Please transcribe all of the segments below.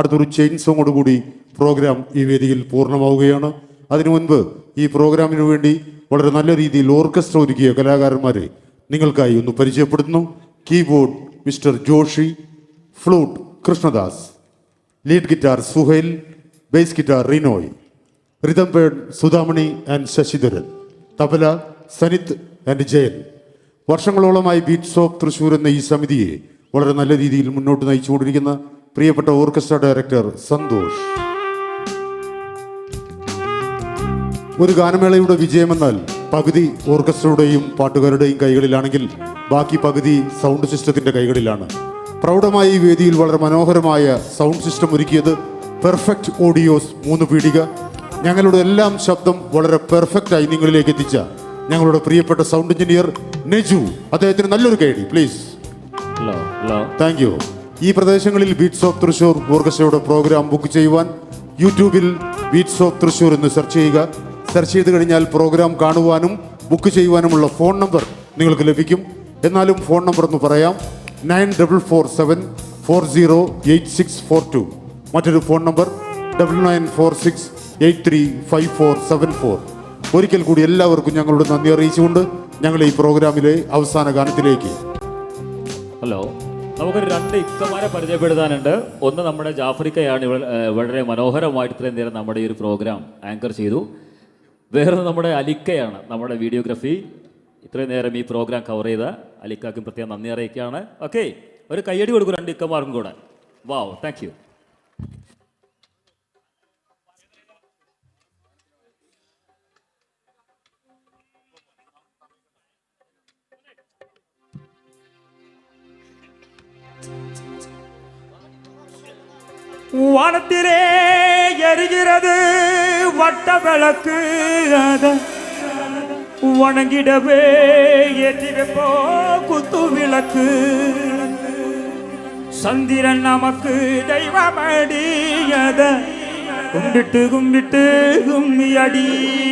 അടുത്തൊരു ചെയിൻ സോങ്ങോട് കൂടി പ്രോഗ്രാം ഈ വേദിയിൽ പൂർണമാവുകയാണ്. അതിനു മുൻപ് ഈ പ്രോഗ്രാമിന് വേണ്ടി വളരെ നല്ല രീതിയിൽ ഓർക്കസ്ട്ര ഒരുക്കിയ കലാകാരന്മാരെ നിങ്ങൾക്കായി ഒന്ന് പരിചയപ്പെടുത്തുന്നു. Keyboard mister Joshi flute Krishnadas lead guitar Suhail bass guitar Rinoy rhythm pad Sudhamani and Sasidharan tabla Sanith and Jayan. വർഷങ്ങളോളമായി beats of Thrissur എന്ന ഈ സമിതിയെ വളരെ നല്ല രീതിയിൽ മുന്നോട്ട് നയിച്ചുകൊണ്ടിരിക്കുന്ന പ്രിയപ്പെട്ട ഓർക്കസ്ട്ര ഡയറക്ടർ സന്തോഷ്. ഒരു ഗാനമേളയുടെ വിജയമെന്നാൽ പകുതി ഓർക്കസ്ട്രയുടെയും പാട്ടുകാരുടെയും കൈകളിലാണെങ്കിൽ ബാക്കി പകുതി സൗണ്ട് സിസ്റ്റത്തിന്റെ കൈകളിലാണ്. പ്രൗഢമായ ഈ വേദിയിൽ വളരെ മനോഹരമായ സൗണ്ട് സിസ്റ്റം ഒരുക്കിയത് പെർഫെക്റ്റ് ഓഡിയോസ് മൂന്ന് പീടിക. ഞങ്ങളുടെ എല്ലാം ശബ്ദം വളരെ പെർഫെക്റ്റ് ആയി നിങ്ങളിലേക്ക് എത്തിച്ച ഞങ്ങളുടെ പ്രിയപ്പെട്ട സൗണ്ട് എഞ്ചിനീയർ നെജു. അദ്ദേഹത്തിന് നല്ലൊരു കൈഡി please. Hello hello thank you. ഈ പ്രദേശങ്ങളിൽ ബീറ്റ്സ് ഓഫ് തൃശൂർ ഓർക്കസ്ട്രയുടെ പ്രോഗ്രാം ബുക്ക് ചെയ്യുവാൻ യൂട്യൂബിൽ ബീറ്റ്സ് ഓഫ് തൃശൂർ എന്ന് സെർച്ച് ചെയ്യുക. സെർച്ച് ചെയ്ത് കഴിഞ്ഞാൽ പ്രോഗ്രാം കാണുവാനും ബുക്ക് ചെയ്യുവാനുമുള്ള ഫോൺ നമ്പർ നിങ്ങൾക്ക് ലഭിക്കും. എന്നാലും ഫോൺ നമ്പർ എന്ന് പറയാം nine double four seven four zero eight six four two. മറ്റൊരു phone number double nine four six eight three five four seven four. ഒരിക്കൽ കൂടി എല്ലാവർക്കും ഞങ്ങളുടെ നന്ദി അറിയിച്ചുകൊണ്ട് ഞങ്ങൾ ഈ പ്രോഗ്രാമിലെ അവസാന ഗാനത്തിലേക്ക്. ഹലോ നമുക്കൊരു രണ്ട് ഇക്കമാരെ പരിചയപ്പെടുത്താനുണ്ട്. ഒന്ന് നമ്മുടെ ജാഫ്രിക്കയാണ് വളരെ മനോഹരമായിട്ട് ഇത്രയും നേരം നമ്മുടെ ഈ ഒരു പ്രോഗ്രാം ആങ്കർ ചെയ്തു. വേറെ നമ്മുടെ അലിക്കയാണ് നമ്മുടെ വീഡിയോഗ്രഫി. ഇത്രയും നേരം ഈ പ്രോഗ്രാം കവർ ചെയ്ത അലിക്കാക്കും പ്രത്യേകം നന്ദി അറിയിക്കുകയാണ്. ഓക്കെ ഒരു കയ്യടി കൊടുക്കും രണ്ട് ഇക്കമാർക്കും കൂടെ. വാവ് താങ്ക് வானத்திலே எரிகிறது வட்ட விளக்கு. அத வணங்கிடவே ஏற்றி வைப்போ குத்து விளக்கு. சந்திரன் நமக்கு தெய்வமடி. அத கும்பிட்டு கும்பிட்டு கும்மி அடி.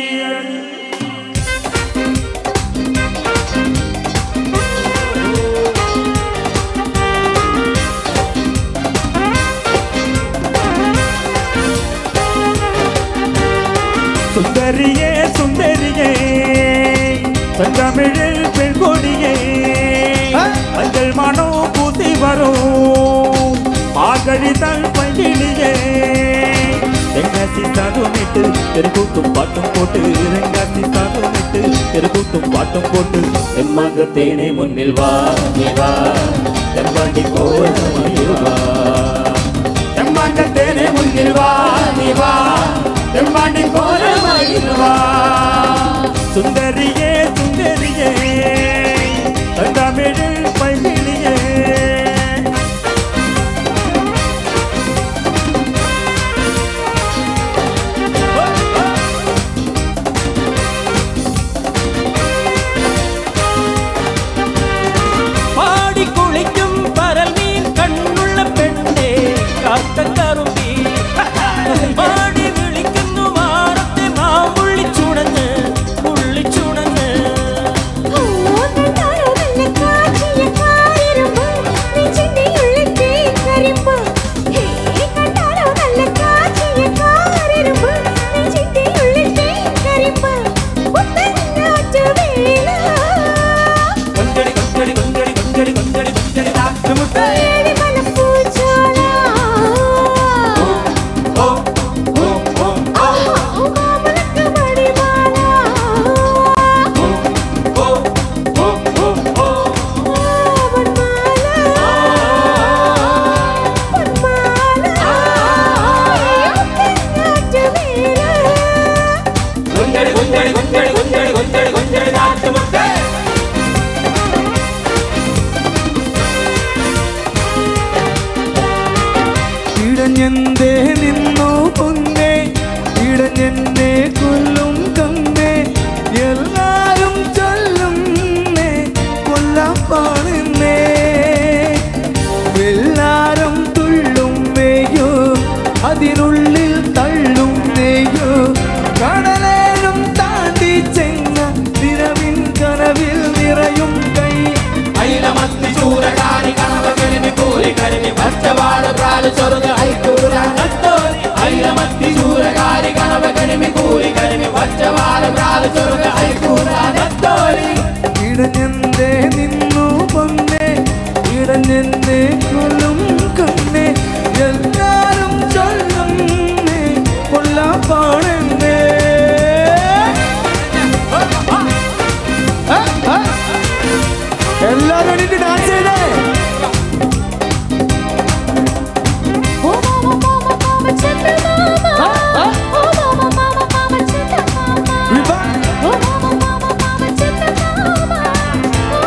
செந்தமிழில் பெண் கொடியே மஞ்சள் மனம் பூசி வரும். ஆகழிதல் பையிலியே தெங்கசி சாதுமிட்டு தெருக்கூத்தும் பாட்டும் போட்டு ரெங்காசி சாதுமிட்டு தெருக்கூத்தும் பாட்டும் போட்டு எம்மாக தேனே முன்னில் வா நீ வா. தெம்பாண்டி கோலமயில் வா. எம்மாக தேனே முன்னில் வா நீ வா. தெம்பாண்டி Hadi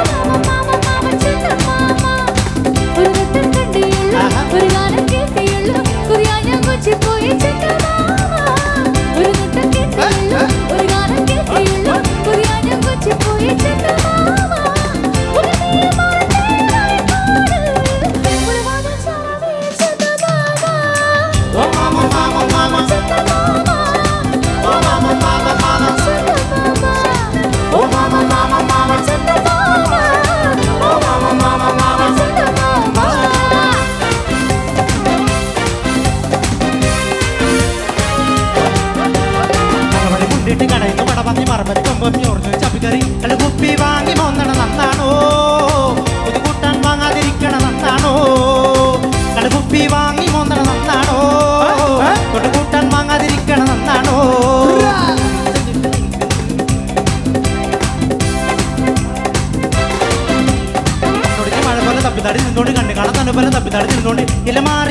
മാമ മാമ മാമ ചന്ദമാമ ഒരു വട്ടം കണ്ടിയുള്ളൂ ഒരു ഗാനം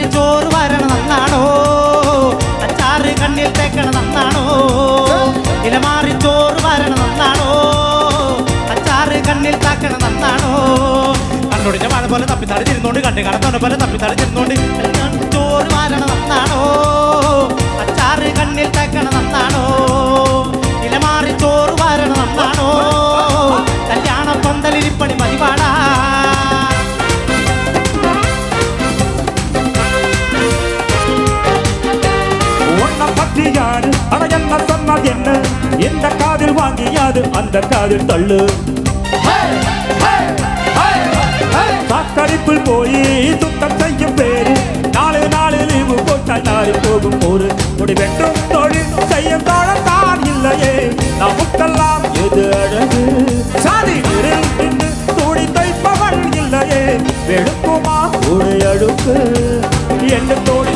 ചോറ് വരണ നന്നാണോ? അച്ചാറ് കണ്ണിൽ തേക്കണ നന്നാണോ? ഇലമാറി ചോറ് വരണ നന്നാണോ? അച്ചാറ് കണ്ണിൽ താക്കണ നന്നാണോ? കണ്ണൊടിഞ്ഞ മഴ പോലെ തപ്പിത്താടി തിരുന്നോണ്ട് കണ്ടു കാണാൻ തന്നെ പോലെ തപ്പിത്താടി அந்த காதில் தள்ளு. சாக்கடிப்பில் போய் சுத்தம் செய்யும் பேரு. நாலு நாலு லீவு போட்டால் நாளை போகும் போரு. முடி வென்றும் தொழில் செய்யும் தோழத்தான் இல்லையே. நமக்கெல்லாம் எது அழகு? சாதி துணி தைப்பவள் இல்லையே. வெடுக்குமா ஒரு அழுக்கு என்ன தோழி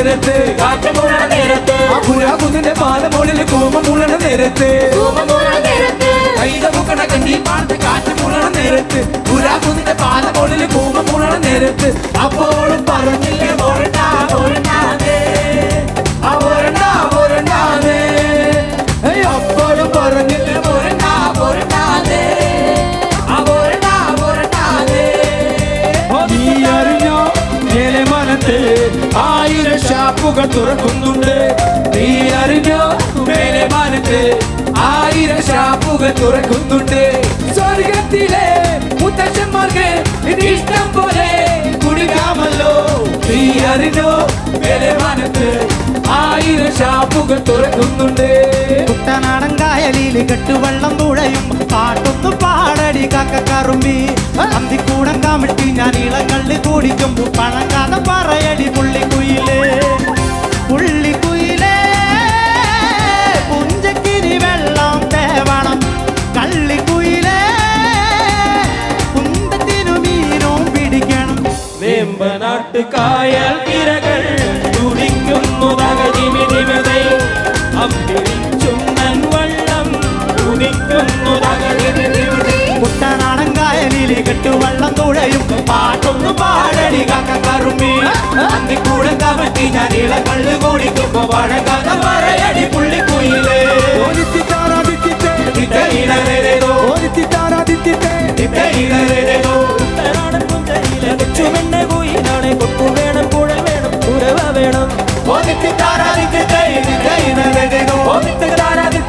നേരത്ത്. പുരാകുന്നിന്റെ പാലമോളിൽ കൂമ മുള്ളണ നേരത്ത്. കൈയുടെ മുകട കണ്ണി പാടത്ത് കാറ്റ് മുളണ നേരത്ത്. പുരാകുന്നിന്റെ പാലമോളിൽ കൂമ മുള്ളണ നേരത്ത്. ആയിരം ഷാപ്പുകൾ തുറക്കുന്നുണ്ട്. നീ അറിഞ്ഞോ? മേലെ മാനത്ത്. ആയിരം ഷാപ്പുകൾ തുറക്കുന്നുണ്ട്. സ്വർഗത്തിലെ മുത്തച്ഛന്മാർക്ക് ഇഷ്ടം പോലെ കുടിക്കാമല്ലോ. നീ അറിഞ്ഞോ? മേലെ മാനത്ത്. ആയിരം ഷാപ്പുകൾ തുറക്കുന്നുണ്ട്. കുട്ടനാടൻ കായലിൽ തുഴയും. പാട്ടൊന്നു പാടടി കക്കറുമ്പി അന്തിക്കൂടം കാമിട്ടി ഞാൻ ഇളങ്കള്ളി കുടിക്കുമ്പോ പഴങ്കാത പറയടി പുള്ളിക്കുയിലേ കാട്ടുകായൽ തിരകൾ തുടിക്കുന്നു തകതിമിതിമതൈ അമ്പിരിച്ചും നൻവള്ളം തുടിക്കുന്നു കുട്ടനാടൻ കായലിലെ കെട്ടുവള്ളം തുഴയും. പാട്ടൊന്നു പാടടി കാക്ക കറുമി. അന്തിക്കൂടെ കവിട്ടി ഞാൻ ഇള കള്ളു കൂടിക്കുമ്പോ വഴകഥ പറയടി പുള്ളിക്കുയിലേ. ഇതയിലോ ഇതയിലോ கொச்சு வெண்ணெய் போய் நானே கொப்பு வேணும் குழல் வேணும் உறவா வேணும். ஓமித்து தாராதித்து தை தை நகதினும் ஓமித்து தாராதி